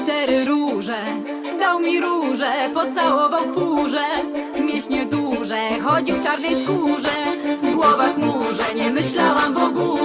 Cztery róże, dał mi róże, pocałował furze. Mięśnie duże, chodził w czarnej skórze. Głowa w chmurze, nie myślałam w ogóle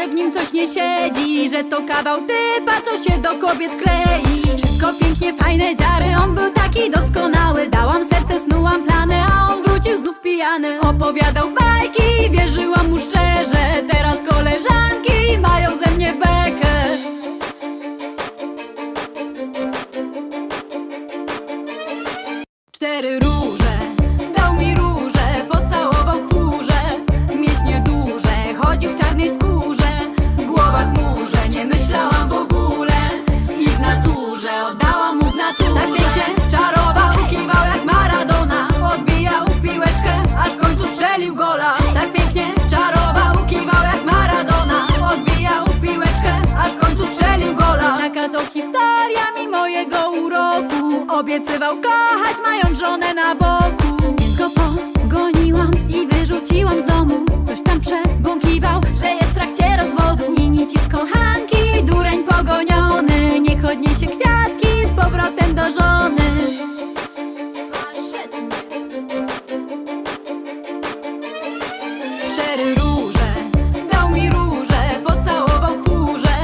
że w nim coś nie siedzi Że to kawał typa, co się do kobiet klei. Wszystko pięknie, fajne dziary, on był taki doskonały. Dałam serce, snułam plany, a on wrócił znów pijany. Opowiadał bajki, wierzyłam mu szczerze. Teraz koleżanki mają ze mnie bekę. Cztery róże, Taka to historia mimo jego uroku. Obiecywał kochać, mając żonę marzony Cztery róże, dał mi róże Pocałował w chórze.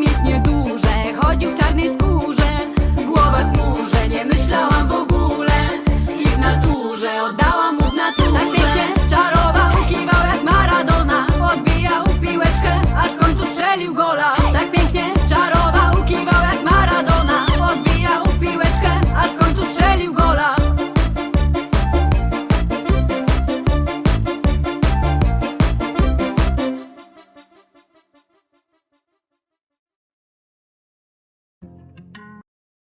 Mięśnie duże, chodził w czarnej skórze. Głowa chmurze, nie myślałam w ogóle. Ich naturze oddałam